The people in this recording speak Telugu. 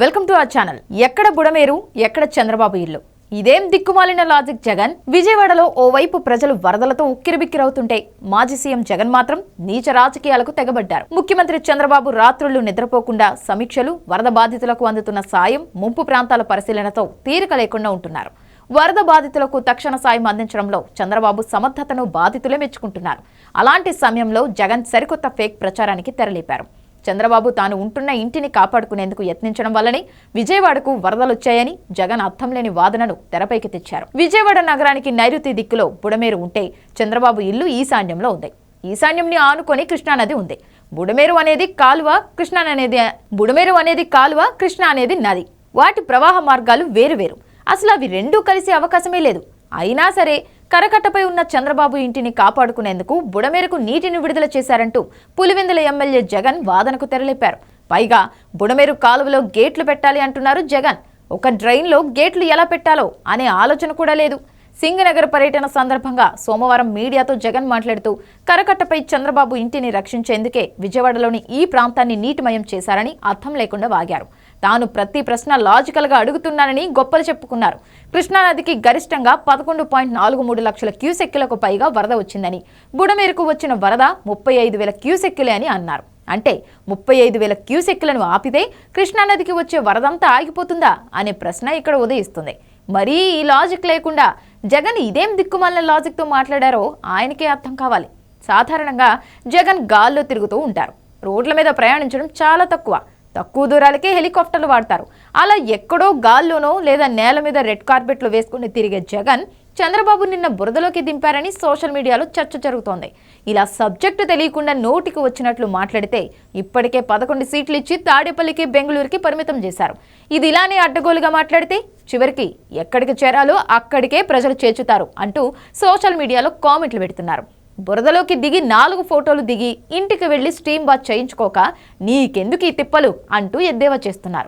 Welcome to our channel. ఎక్కడ బుడమేరు ఎక్కడ చంద్రబాబు ఇల్లు? ఇదేం దిక్కుమాలిన లాజిక్ జగన్? విజయవాడలో ఓవైపు ప్రజలు వరదలతో ఉక్కిరిబిక్కిరవుతుంటే మాజీ సీఎం జగన్ మాత్రం నీచ రాజకీయాలకు తెగబడ్డారు. ముఖ్యమంత్రి చంద్రబాబు రాత్రులు నిద్రపోకుండా సమీక్షలు వరద బాధితులకు అందుతున్న సాయం ముంపు ప్రాంతాల పరిశీలనతో తీరిక లేకుండా ఉంటున్నారు. వరద బాధితులకు తక్షణ సాయం అందించడంలో చంద్రబాబు సమర్థతను బాధితులే మెచ్చుకుంటున్నారు. అలాంటి సమయంలో జగన్ సరికొత్త ఫేక్ ప్రచారానికి తెరలేపారు. చంద్రబాబు తాను ఉంటున్న ఇంటిని కాపాడుకునేందుకు యత్నించడం వల్లనే విజయవాడకు వరదలొచ్చాయని జగన్ అర్థం లేని వాదనను తెరపైకి తెచ్చారు. విజయవాడ నగరానికి నైరుతి దిక్కులో బుడమేరు ఉంటే చంద్రబాబు ఇల్లు ఈశాన్యంలో ఉంది. ఈశాన్యంని ఆనుకొని కృష్ణానది ఉంది. బుడమేరు అనేది కాలువ కృష్ణా అనేది బుడమేరు అనేది కాలువ కృష్ణ అనేది నది. వాటి ప్రవాహ మార్గాలు వేరువేరు. అసలు అవి రెండూ కలిసే అవకాశమే లేదు. అయినా సరే కరకట్టపై ఉన్న చంద్రబాబు ఇంటిని కాపాడుకునేందుకు బుడమేరకు నీటిని విడుదల చేశారంటూ పులివెందుల ఎమ్మెల్యే జగన్ వాదనకు తెరలేపారు. పైగా బుడమేరు కాలువలో గేట్లు పెట్టాలి అంటున్నారు జగన్. ఒక డ్రైన్లో గేట్లు ఎలా పెట్టాలో అనే ఆలోచన కూడా లేదు. సింగనగర్ పర్యటన సందర్భంగా సోమవారం మీడియాతో జగన్ మాట్లాడుతూ కరకట్టపై చంద్రబాబు ఇంటిని రక్షించేందుకే విజయవాడలోని ఈ ప్రాంతాన్ని నీటిమయం చేశారని అర్థం లేకుండా వాగారు. తాను ప్రతి ప్రశ్న లాజికల్గా అడుగుతున్నానని గొప్పలు చెప్పుకున్నారు. కృష్ణానదికి గరిష్టంగా పదకొండు పాయింట్ నాలుగు మూడు లక్షల క్యూసెక్కులకు పైగా వరద వచ్చిందని బుడమేరకు వచ్చిన వరద ముప్పై ఐదు వేల క్యూసెక్కులే అని అన్నారు. అంటే ముప్పై ఐదు వేల క్యూసెక్కులను ఆపితే కృష్ణానదికి వచ్చే వరదంతా ఆగిపోతుందా అనే ప్రశ్న ఇక్కడ ఉదయిస్తుంది. మరీ ఈ లాజిక్ లేకుండా జగన్ ఇదేం దిక్కుమాలిన లాజిక్తో మాట్లాడారో ఆయనకే అర్థం కావాలి. సాధారణంగా జగన్ గాల్లో తిరుగుతూ ఉంటారు. రోడ్ల మీద ప్రయాణించడం చాలా తక్కువ. తక్కువ దూరాలకే హెలికాప్టర్లు వాడతారు. అలా ఎక్కడో గాల్లోనో లేదా నేల మీద రెడ్ కార్పెట్లు వేసుకుని తిరిగే జగన్ చంద్రబాబు నిన్న బురదలోకి దింపారని సోషల్ మీడియాలో చర్చ జరుగుతోంది. ఇలా సబ్జెక్టు తెలియకుండా నోటికి వచ్చినట్లు మాట్లాడితే ఇప్పటికే పదకొండు సీట్లు ఇచ్చి తాడేపల్లికి బెంగళూరుకి పరిమితం చేశారు. ఇది ఇలానే అడ్డగోలుగా మాట్లాడితే చివరికి ఎక్కడికి చేరాలో అక్కడికే ప్రజలు చేర్చుతారు అంటూ సోషల్ మీడియాలో కామెంట్లు పెడుతున్నారు. బురదలోకి దిగి నాలుగు ఫోటోలు దిగి ఇంటికి వెళ్ళి స్టీమ్ బాత్ చేయించుకోక నీకెందుకు ఈ తిప్పలు అంటూ ఎద్దేవా చేస్తున్నారు.